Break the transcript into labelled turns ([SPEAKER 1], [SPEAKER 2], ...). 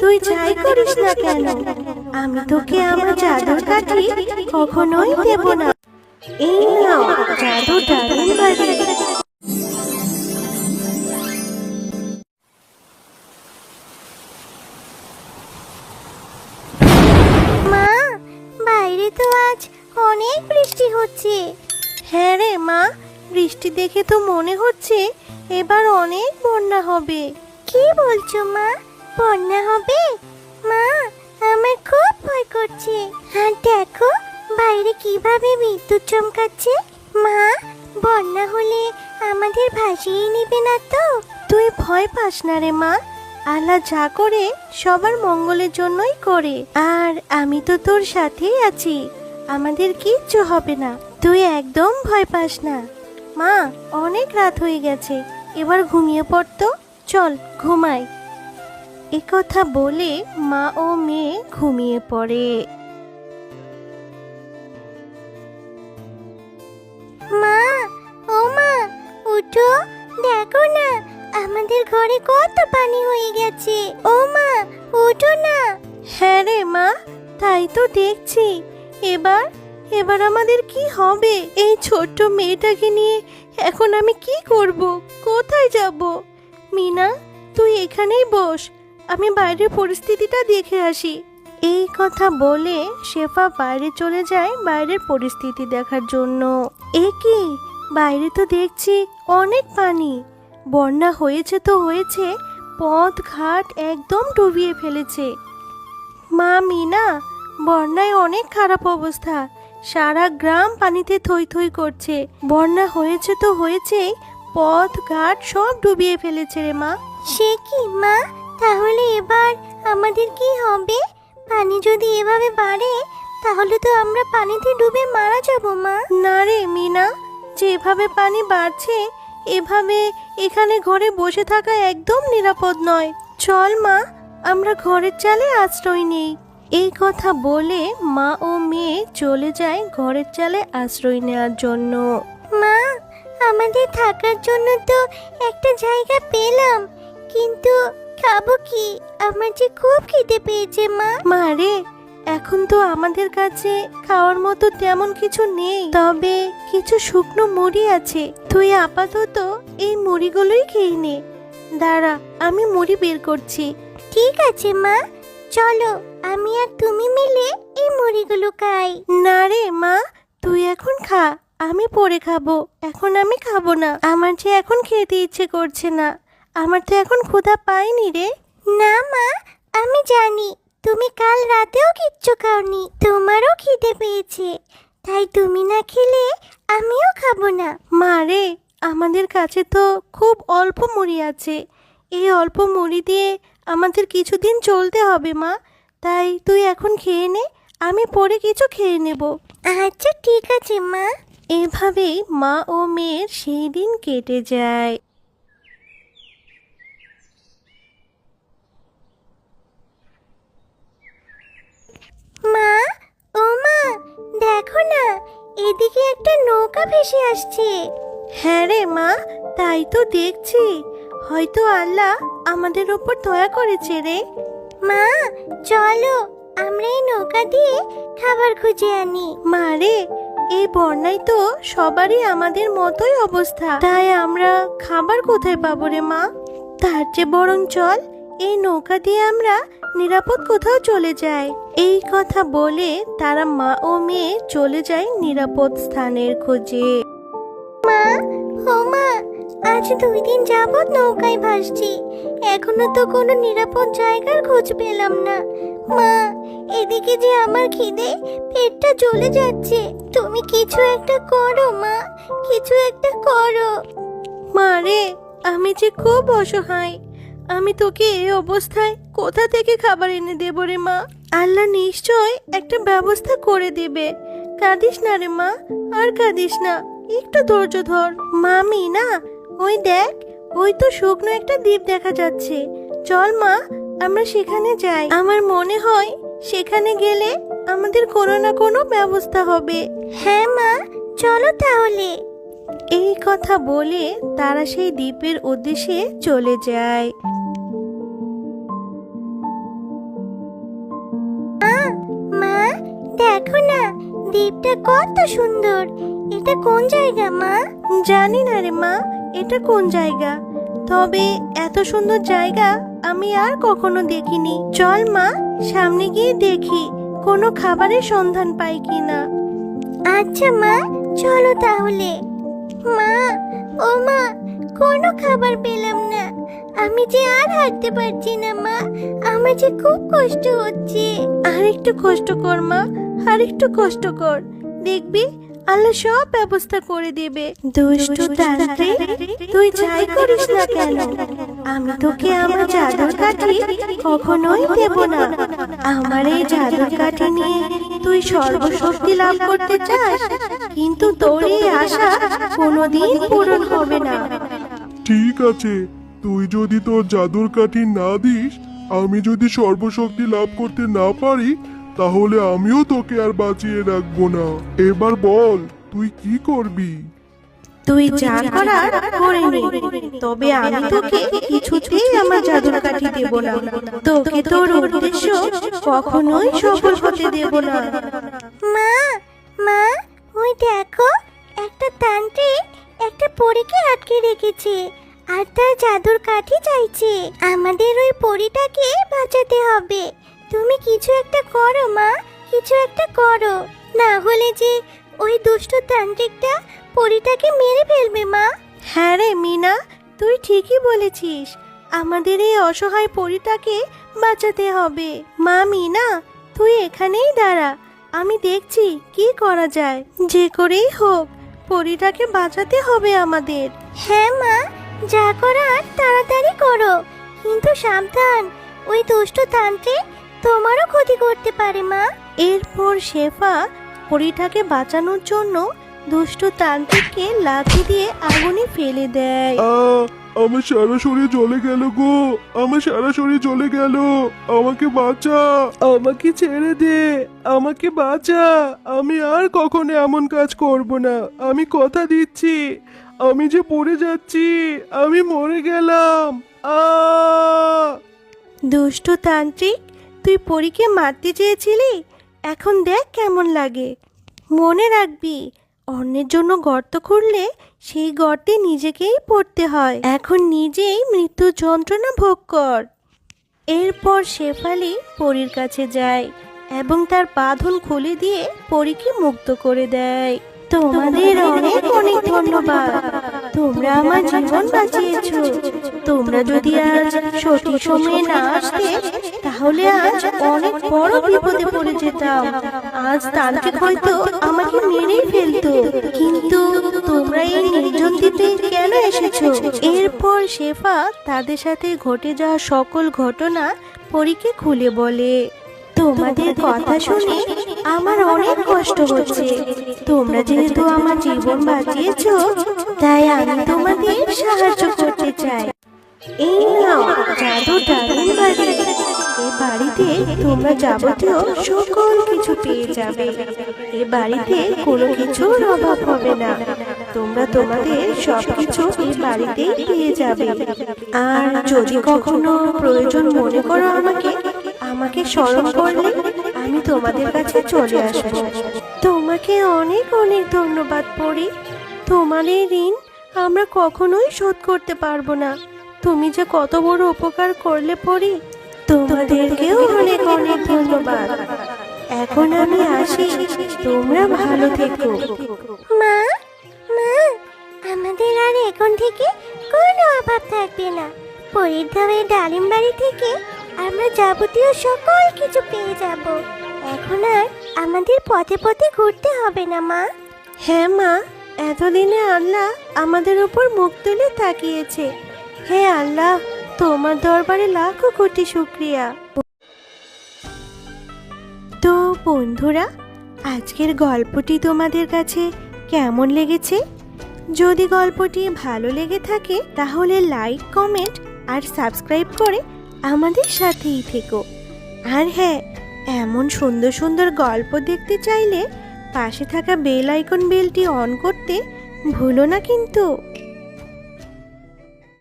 [SPEAKER 1] তুই যাই করিস না কেন? আমি তোকে আমার জাদুর কাঠি কখনোই দেব না। এই নাও জাদু ডালিম বাড়ি মা বাইরে তো আজ অনেক বৃষ্টি হচ্ছে। হ্যাঁ রে মা বৃষ্টি দেখে তো মনে হচ্ছে এবার অনেক বন্যা হবে। কি বলছো, মা? বন্যা হবে? মা, আমার খুব ভয় করছে। আর দেখো, বাইরে কীভাবে বিদ্যুৎ চমকাচ্ছে। মা, বন্যা হলে আমাদের ভাসিয়ে নেবে না তো? তুই ভয় পাস না রে মা। আল্লাহ যা করে, সবার মঙ্গলের জন্যই করে। আর আমি তো তোর সাথেই আছি। আমাদের কিচ্ছু হবে না। তুই একদম ভয় পাস না। মা, অনেক রাত হয়ে গেছে। এবার ঘুমিয়ে পড়তো চল ঘুমাই। এ কথা বলে মা ও মেয়ে ঘুমিয়ে পড়ে। মা ও মা উঠো। দেখো না আমাদের ঘরে কত পানি হয়ে গেছে। ও মা উঠো না। হ্যাঁ রে মা তাই তো দেখছি। এবার এবার আমাদের কি হবে? এই ছোট্ট মেয়েটাকে নিয়ে এখন আমি কি করব? কোথায় যাব? মিনা, তুই এখানেই বস। আমি বাইরের পরিস্থিতিটা দেখে আসি। এই কথা বলে শেফা বাইরে চলে যায় বাইরের পরিস্থিতি দেখার জন্য। এ কি? বাইরে তো দেখছি অনেক পানি। বন্যা হয়েছে তো হয়েছে, পথ ঘাট একদম ডুবিয়ে ফেলেছে। মা মিনা, বন্যায় অনেক খারাপ অবস্থা। সারা গ্রাম পানিতে থই থই করছে। বন্যা হয়েছে তো হয়েছেই পথ ঘাট সব ডুবিয়ে ফেলেছে রে মা। সে কি মা? তাহলে এবার আমাদের কি হবে? পানি যদি এভাবে বাড়ে তাহলে তো আমরা পানিতে ডুবে মারা যাব মা। না রে মিনা যেভাবে পানি বাড়ছে এভাবে এখানে ঘরে বসে থাকা একদম নিরাপদ নয়। চল মা আমরা ঘরের চালে আশ্রয় নেই। এই কথা বলে মা ও মেয়ে চলে যায় ঘরের চালে আশ্রয় নেওয়ার জন্য। মা আমাদের থাকার জন্য তো একটা জায়গা পেলাম কিন্তু খাব কি? আমার যে খুব খিদে পেয়েছে মা। মা রে এখন তো আমাদের কাছে খাওয়ার মতো তেমন কিছু নেই তবে কিছু শুকনো মুড়ি আছে। তুই আপাতত এই মুড়িগুলোই খেয়ে নে। দাঁড়া আমি মুড়ি বের করছি। ঠিক আছে মা। চলো আমি আর তুমি মিলে এই মুড়িগুলো খাই। না রে মা তুই এখন খা। আমি পরে খাব এখন আমি খাব না। আমার যে এখন খেতে ইচ্ছে করছে না। আমার তো এখন ক্ষুধা পাইনি রে। না মা আমি জানি। তুমি কাল রাতেও কিচ্ছু খাওনি। তোমারও খিদে পেয়েছে। তাই তুমি না খেলে আমিও খাব না। মা রে আমাদের কাছে তো খুব অল্প মুড়ি আছে। এই অল্প মুড়ি দিয়ে আমাদের কিছুদিন চলতে হবে মা। তাই তুই এখন খেয়ে নে আমি পরে কিছু খেয়ে নেব। আচ্ছা ঠিক আছে মা। এভাবেই মা ও মেয়ের সেই দিন কেটে যায়। মা ও মা দেখো না এদিকে একটা নৌকা ভেসে আসছে। হ্যাঁ রে মা তাই তো দেখছি। হয়তো আল্লাহ আমাদের ওপর দয়া করেছে রে। মা চলো আমরা এই নৌকা দিয়ে খাবার খুঁজে আনি। মা রে এই বন্যায় তো সবারই আমাদের মতোই অবস্থা। তাই আমরা খাবার কোথায় পাবো রে মা? তার চেয়ে বরং চল, এই নৌকা দিয়ে আমরা নিরাপদ কোথাও চলে যাই। এই কথা বলে তারা মা ও মেয়ে চলে যায় নিরাপদ স্থানের খোঁজে। মা, ও মা, আজ দুই দিন যাবত নৌকায় ভাসছি। এখনও তো কোনো নিরাপদ জায়গার খোঁজ পেলাম না। মা, এদিকে যে আমার খিদে, পেটটা চলে যাচ্ছে। তুমি কিছু একটা করো, মা, কিছু একটা করো। মা রে, আমি যে খুব অসহায়। আমি তোকে এই অবস্থায় কোথা থেকে খাবার এনে দেব রে মা? আল্লাহ নিশ্চয় একটা ব্যবস্থা করে দেবে। কাঁদিস না রে মা, আর কাঁদিস না, একটু ধৈর্য ধর। মামি না ওই দেখ, ওই তো শুকনো একটা দ্বীপ দেখা যাচ্ছে। চল মা আমরা সেখানে যাই। আমার মনে হয় সেখানে গেলে আমাদের কোনো না কোনো ব্যবস্থা হবে। হ্যাঁ মা চলো তাহলে। এই কথা বলে তারা সেই দ্বীপের উদ্দেশ্যে চলে যায়।
[SPEAKER 2] মা দেখো না দ্বীপটা কত সুন্দর। এটা কোন জায়গা মা?
[SPEAKER 1] জানি না রে মা এটা কোন জায়গা? তবে এত সুন্দর জায়গা আমি আর কখনো দেখিনি। চল মা সামনে গিয়ে দেখি কোনো খাবারের সন্ধান পাই কিনা।
[SPEAKER 2] আচ্ছা মা চলো তাহলে। মা ও মা কোনো খাবার পেলাম না। আমি যে আর হাঁটতে পারছি না মা আমার যে খুব কষ্ট হচ্ছে।
[SPEAKER 1] আর একটু কষ্ট কর মা আর একটু কষ্ট কর। দেখবি আল্লাহ সব ব্যবস্থা করে দেবে। দুষ্টু তান্ত্রিক তুই যাই করিস না কেন? আমি তোকে আমার জাদুর কাঠি কখনোই দেব না। আমার এই জাদুর কাঠি নিয়ে তুই সর্বশক্তি লাভ করতে চাস, কিন্তু তোর এই আশা কোনোদিন পূরণ হবে না।
[SPEAKER 3] ঠিক আছে, তুই যদি তোর জাদুর কাঠি না দিস, আমি যদি সর্বশক্তি লাভ করতে না পারি, তাহলে আমিও তোকে আর বাঁচিয়ে রাখব না। এবার বল, তুই কি করবি?
[SPEAKER 1] তুই যা করার করে নে তবে আমি তোকে কিছুতেই আমার জাদুর কাঠি দেব না। তোকে তোর উদ্দেশ্য কখনোই সফল হতে দেব না।
[SPEAKER 2] মা মা ওই দেখো একটা তান্ত্রিক একটা পরীকে আটকে রেখেছে আর তার জাদুর কাঠি চাইছে। আমাদের ওই পরীটাকে বাঁচাতে হবে। তুমি কিছু একটা করো মা কিছু একটা করো। না হলে যে ওই দুষ্ট তান্ত্রিকটা পরীটাকে মেরে ফেলবে মা।
[SPEAKER 1] হ্যাঁ রে মিনা তুই ঠিকই বলেছিস। আমাদের এই অসহায় পরিটাকে বাঁচাতে হবে। মা মিনা তুই এখানেই দাঁড়া। আমি দেখছি কি করা যায়। যে করেই হোক পরিটাকে বাঁচাতে হবে আমাদের।
[SPEAKER 2] হ্যাঁ মা যা করার তাড়াতাড়ি করো। কিন্তু সাবধান ওই দুষ্ট তান্ত্রিক তোমারও ক্ষতি করতে পারে মা।
[SPEAKER 1] এরপর শেফা পরিটাকে বাঁচানোর জন্য দুষ্ট তান্ত্রিককে লাথি দিয়ে আগুনে ফেলে দেয়।
[SPEAKER 3] আ আমার সারা শরীর জ্বলে গেল গো। আমার সারা শরীর জ্বলে গেল। আমাকে বাঁচা। আমাকে ছেড়ে দে। আমাকে বাঁচা। আমি আর কখনো এমন কাজ করব না। আমি কথা দিচ্ছি। আমি যে পড়ে যাচ্ছি। আমি মরে গেলাম। আ।
[SPEAKER 1] দুষ্ট তান্ত্রিক তুই পরীকে মারতে চেয়েছিলি? এখন দেখ কেমন লাগে। মনে রাখবি অন্যের জন্য গর্ত খুঁড়লে সেই গর্তে নিজেকেই পড়তে হয়। এখন নিজেই মৃত্যু যন্ত্রণা ভোগ কর। এরপর শেফালি পরীর কাছে যায় এবং তার বাঁধন খুলে দিয়ে পরীকে মুক্ত করে দেয়। তোমাদের অনেক অনেক ধন্যবাদ। তোমরা আমার জীবন বাঁচিয়েছ। তোমরা যদি আজ সঠিক সময়ে না আসতে তাহলে আজ অনেক বড় বিপদে পড়ে যেতাম। আজ তান্ত্রিক হয়তো আমাকে মেরেই ফেলতো। কিন্তু তোমরা এই নির্জন দ্বীপে কেন এসেছ? এরপর শেফা তাদের সাথে ঘটে যাওয়া সকল ঘটনা পরীকে খুলে বলে তোমাদের কথা শুনে আমার অনেক কষ্ট হচ্ছে। তোমরা যেহেতু আমার জীবন বাঁচিয়েছো তাই আমি তোমাদের সাহায্য করতে চাই। এই নাও জাদু ডালিম বাড়ি বাড়িতে তোমরা যাবতীয় সকল কিছু পেয়ে যাবে। এ বাড়িতে কোনো কিছুর অভাব হবে না। তোমরা তোমাদের সবকিছু এই বাড়িতেই পেয়ে যাবে। আর যদি কখনো প্রয়োজন মনে করো আমাকে আমাকে স্মরণ করলে আমি তোমাদের কাছে চলে আসব। তোমাকে অনেক অনেক ধন্যবাদ পড়ি। তোমার এই ঋণ আমরা কখনোই শোধ করতে পারব না। তুমি যে কত বড় উপকার করলে পড়ি তোমাদেরকেও অনেক অনেক ধন্যবাদ। এখন আমি আসি তোমরা ভালো থেকো।
[SPEAKER 2] মা মা আমাদের আর এখন থেকে কোনো অভাব থাকবে না। পরীর ধামের ডালিম বাড়ি থেকে আমরা যাবতীয় সকল কিছু পেয়ে যাব। এখন আর আমাদের পথে পথে ঘুরতে হবে না মা।
[SPEAKER 1] হ্যাঁ মা। এতদিনে আল্লাহ আমাদের উপর মুখ তুলে তাকিয়েছে। হে আল্লাহ, তোমার দরবারে লাখো কোটি শুক্রিয়া। তো বন্ধুরা, আজকের গল্পটি তোমাদের কাছে কেমন লেগেছে? যদি গল্পটি ভালো লেগে থাকে, তাহলে লাইক, কমেন্ট আর সাবস্ক্রাইব করে আমাদের সাথেই থেকো। আর হ্যাঁ এমন সুন্দর সুন্দর গল্প দেখতে চাইলে পাশে থাকা বেল আইকন বেলটি অন করতে ভুলো না কিন্তু।